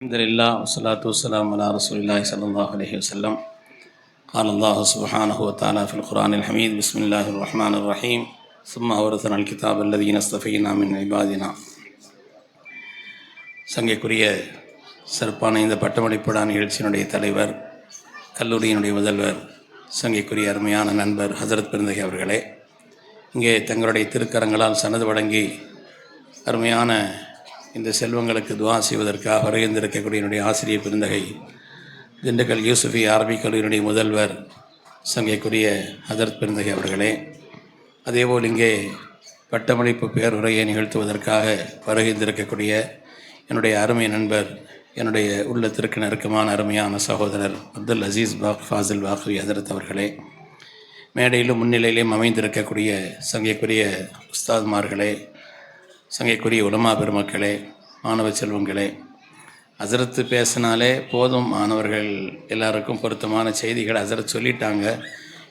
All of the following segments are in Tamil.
الحمد لله والصلاة والسلام على رسول الله صلى الله عليه وسلم قال الله سبحانه وتعالى في القرآن الحميد بسم الله الرحمن الرحيم ثم أورثنا الكتاب الذين اصطفينا من عبادنا சங்கைக்குரிய சிறப்பான இந்த பட்டமளிப்புடா நிகழ்ச்சியினுடைய தலைவர் கல்லூரியினுடைய முதல்வர் சங்கைக்குரிய அருமையான நண்பர் ஹசரத் பெருந்தகை அவர்களே இங்கே தங்களுடைய திருக்கரங்களால் சனது வழங்கி அருமையான இந்த செல்வங்களுக்கு துவா செய்வதற்காக வருகின்றிருக்கக்கூடிய என்னுடைய ஆசிரியர் பெருந்தகை திண்டுக்கல் யூசுஃபி அரபிக் கல்லூரியினுடைய முதல்வர் சங்கைக்குரிய ஹதரத் பெருந்தகை அவர்களே. அதேபோல் இங்கே பட்டமளிப்பு பேருரையை நிகழ்த்துவதற்காக வருகின்றிருக்கக்கூடிய என்னுடைய அருமை நண்பர் என்னுடைய உள்ளத்திற்கு நெருக்கமான அருமையான சகோதரர் அப்துல் அசீஸ் பாக் ஃபாசில் பாக்வி ஹதரத் அவர்களே. மேடையிலும் முன்னிலையிலும் அமைந்திருக்கக்கூடிய சங்கைக்குரிய உஸ்தாத்மார்களே சங்கைக்குரிய உலமா பெருமக்களே மாணவ செல்வங்களே அசரத்து பேசினாலே போதும் மாணவர்கள் எல்லாருக்கும் பொருத்தமான செய்திகளை அசரத் சொல்லிட்டாங்க.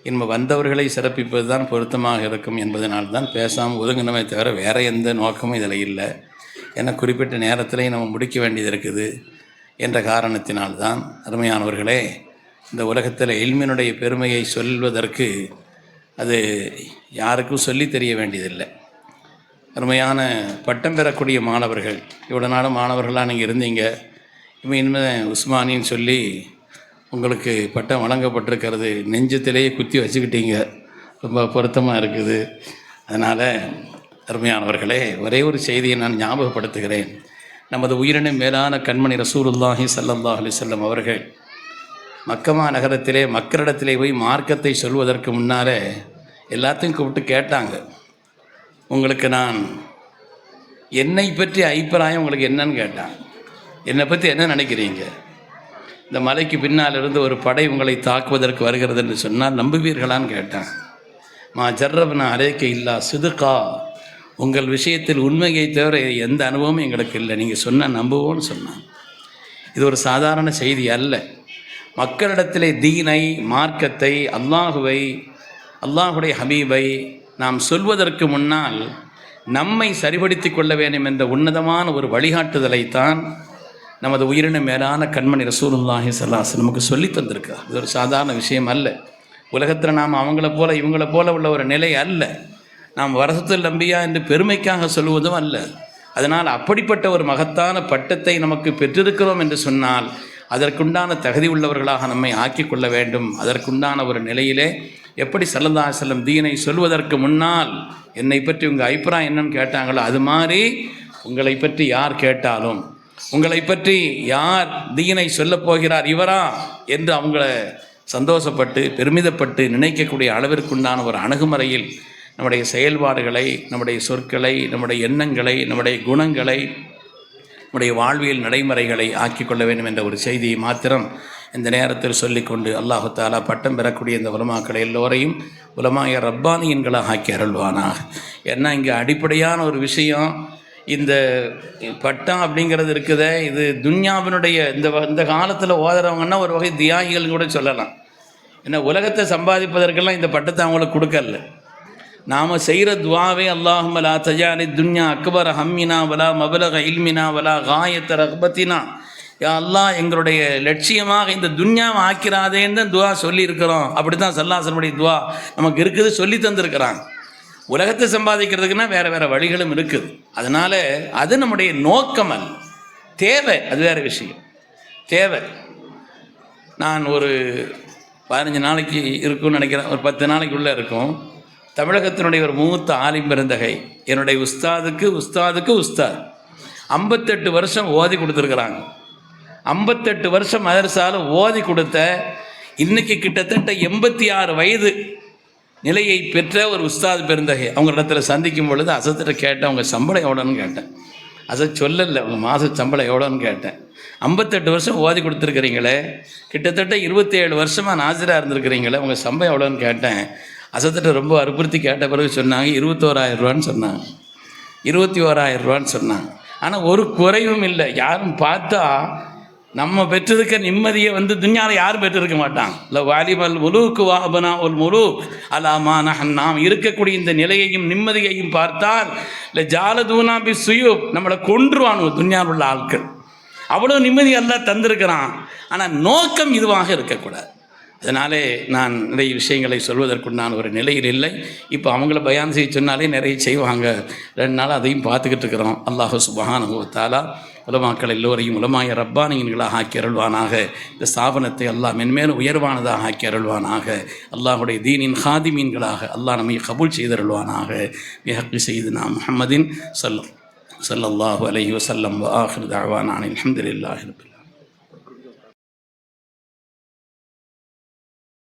இனிமே வந்தவர்களை சிறப்பிப்பது தான் பொருத்தமாக இருக்கும் என்பதனால்தான் பேசாமல் ஒதுங்கினமே தவிர வேறு எந்த நோக்கமும் இதில் இல்லை. ஏன்னா குறிப்பிட்ட நேரத்திலையும் நம்ம முடிக்க வேண்டியது இருக்குது என்ற காரணத்தினால்தான் அருமையானவர்களே இந்த உலகத்தில் எளிமையினுடைய பெருமையை சொல்வதற்கு அது யாருக்கும் சொல்லி தெரிய வேண்டியதில்லை. அருமையான பட்டம் பெறக்கூடிய மாணவர்கள். இவ்வளோ நாளும் மாணவர்களாக நீங்கள் இருந்தீங்க. இப்போ இனிமேல் உஸ்மானின்னு சொல்லி உங்களுக்கு பட்டம் வழங்கப்பட்டிருக்கிறது. நெஞ்சத்திலேயே குத்தி வச்சுக்கிட்டீங்க. ரொம்ப பொருத்தமாக இருக்குது. அதனால் அருமையானவர்களே ஒரே ஒரு செய்தியை நான் ஞாபகப்படுத்துகிறேன். நமது உயிரினும் மேலான கண்மணி ரசூலுல்லாஹி ஸல்லல்லாஹு அலைஹி அவர்கள் மக்கமா நகரத்திலே மக்களிடத்திலே போய் மார்க்கத்தை சொல்வதற்கு முன்னாலே எல்லாத்தையும் கூப்பிட்டு கேட்டாங்க. உங்களுக்கு நான் என்னை பற்றி அபிப்பிராயம் உங்களுக்கு என்னன்னு கேட்டான். என்னை பற்றி என்ன நினைக்கிறீங்க? இந்த மலைக்கு பின்னால் இருந்து ஒரு படை உங்களை தாக்குவதற்கு வருகிறது என்று சொன்னால் நம்புவீர்களான்னு கேட்டான். மா ஜர்ரப்னா அரைக்க இல்லா சிதுக்கா உங்கள் விஷயத்தில் உண்மையை தவிர எந்த அனுபவமும் எங்களுக்கு இல்லை. நீங்கள் சொன்ன நம்புவோன்னு சொன்னான். இது ஒரு சாதாரண செய்தி அல்ல. மக்களிடத்திலே தீனை மார்க்கத்தை அல்லாஹுவை அல்லாஹுடைய ஹபீபை நாம் சொல்வதற்கு முன்னால் நம்மை சரிபடுத்திக் கொள்ள வேண்டும் என்ற உன்னதமான ஒரு வழிகாட்டுதலைத்தான் நமது உயிரின மேலான கண்மணி ரசூலுல்லாஹி சல்லாஸ் நமக்கு சொல்லி தந்திருக்கார் இது ஒரு சாதாரண விஷயம் அல்ல. உலகத்தில் நாம் அவங்கள போல இவங்கள போல உள்ள ஒரு நிலை அல்ல. நாம் வரசத்தில் நம்பியா என்று பெருமைக்காக சொல்வதும் அல்ல. அதனால் அப்படிப்பட்ட ஒரு மகத்தான பட்டத்தை நமக்கு பெற்றிருக்கிறோம் என்று சொன்னால் அதற்குண்டான தகுதி உள்ளவர்களாக நம்மை ஆக்கிக்கொள்ள வேண்டும். அதற்குண்டான ஒரு நிலையிலே எப்படி சல்லல்லா செல்லம் தீனை சொல்வதற்கு முன்னால் என்னை பற்றி உங்கள் அபிப்பிராயம் என்னன்னு கேட்டாங்களோ அது மாதிரி உங்களை பற்றி யார் கேட்டாலும் உங்களை பற்றி யார் தீனை சொல்லப் போகிறார் இவரா என்று அவங்கள சந்தோஷப்பட்டு பெருமிதப்பட்டு நினைக்கக்கூடிய அளவிற்குண்டான ஒரு அணுகுமுறையில் நம்முடைய செயல்பாடுகளை நம்முடைய சொற்களை நம்முடைய எண்ணங்களை நம்முடைய குணங்களை நம்முடைய வாழ்வியல் நடைமுறைகளை ஆக்கிக்கொள்ள வேண்டும் என்ற ஒரு செய்தியை மாத்திரம் இந்த நேரத்தில் சொல்லிக்கொண்டு அல்லாஹு தாலா பட்டம் பெறக்கூடிய இந்த உலமாக்களை எல்லோரையும் உலமாய ரப்பானியன்களாக ஆக்கி அருள்வானாக. ஏன்னா இங்கே அடிப்படையான ஒரு விஷயம் இந்த பட்டம் அப்படிங்கிறது இருக்குதே இது துன்யாவினுடைய இந்த இந்த காலத்தில் ஓதுறவங்கன்னா ஒரு வகை தியாகிகள்னு கூட சொல்லலாம். ஏன்னா உலகத்தை சம்பாதிப்பதற்கெல்லாம் இந்த பட்டத்தை அவங்களுக்கு கொடுக்கல நாம் செய்கிற துவாவே அல்லாஹுமலா தஜானி துன்யா அக்பர் ஹம்மினா வலா மபலக இல்மினா வலா காயத்த ரக்பத்தினா அல்லாஹ் எங்களுடைய லட்சியமாக இந்த துன்யாவை ஆக்கிறாதேன்னு தான் துவா சொல்லியிருக்கிறோம். அப்படி தான் சல்லாசனுடைய துவா நமக்கு இருக்குது சொல்லி தந்திருக்கிறாங்க. உலகத்தை சம்பாதிக்கிறதுக்குன்னா வேறு வேறு வழிகளும் இருக்குது. அதனால் அது நம்முடைய நோக்கம் அல்ல. தேவை அது வேறு விஷயம். தேவை. நான் ஒரு பதினஞ்சு நாளைக்கு இருக்கும்னு நினைக்கிறேன். ஒரு பத்து நாளைக்குள்ளே இருக்கும். தமிழகத்தினுடைய ஒரு மூத்த ஆலிம் பெருந்தகை என்னுடைய உஸ்தாதுக்கு உஸ்தாதுக்கு உஸ்தாத். ஐம்பத்தெட்டு வருஷம் ஓதி கொடுத்துருக்குறாங்க. ஐம்பத்தெட்டு வருஷம் மதரசால ஓதி கொடுத்த இன்னைக்கு கிட்டத்தட்ட எண்பத்தி ஆறு வயது நிலையை பெற்ற ஒரு உஸ்தாத் பெருந்தகை. அவங்க இடத்துல சந்திக்கும் பொழுது அசத்திட்ட கேட்டேன் அவங்க சம்பளம் எவ்வளோன்னு கேட்டேன். அசத் சொல்லலை உங்கள் மாத சம்பளம் எவ்வளோன்னு கேட்டேன். ஐம்பத்தெட்டு வருஷம் ஓதி கொடுத்துருக்குறீங்களே கிட்டத்தட்ட இருபத்தேழு வருஷமாக நாசிராக இருந்திருக்கிறீங்களே உங்கள் சம்பளம் எவ்வளோன்னு கேட்டேன். அசத்திட்ட ரொம்ப வற்புறுத்தி கேட்ட பிறகு சொன்னாங்க இருபத்தோராயிரம் ரூபான்னு சொன்னாங்க. இருபத்தி ஓராயிரம் ரூபான்னு சொன்னாங்க. ஆனால் ஒரு குறைவும் இல்லை. யாரும் பார்த்தா நம்ம பெற்றிருக்க நிம்மதியை வந்து துன்யாவில் யாரும் பெற்றிருக்க மாட்டாங்க இல்லை வாலிபல் முலூக்கு வாபனா உல் முலூக். அலாமான நாம் இருக்கக்கூடிய இந்த நிலையையும் நிம்மதியையும் பார்த்தால் இல்லை ஜாலதூனா பி சுயூப் நம்மளை கொன்றுவானுங்க துன்யாவில் உள்ள ஆட்கள் அவ்வளோ நிம்மதி எல்லாம் தந்திருக்கிறான். ஆனால் நோக்கம் இதுவாக இருக்கக்கூடாது. அதனாலே நான் நிறைய விஷயங்களை சொல்வதற்குண்டான ஒரு நிலையில் இல்லை. இப்போ அவங்கள பயான் செய்ய சொன்னாலே நிறைய செய்வாங்க. ரெண்டு நாள் அதையும் பார்த்துக்கிட்டு இருக்கிறோம். அல்லாஹு சுபஹானுபவத்தாலா உலமாக்கள் எல்லோரையும் உலமாய ரப்பானியன்களாக ஆக்கி அருள்வானாக. இந்த ஸ்தாபனத்தை அல்லாஹ் மென்மேலும் உயர்வானதாக ஆக்கி அருள்வானாக. அல்லாஹுடைய தீனின் ஹாதிமீன்களாக அல்லாஹ் நம்மை கபூல் செய்தருள்வானாக மிஹக்கு செய்து நாம் முஹம்மதின் சல்லம் சல்லல்லாஹு அலஹி வசல்லம் ஆஹிர் தாவானான் அலமதுல்லாஹி ரபில்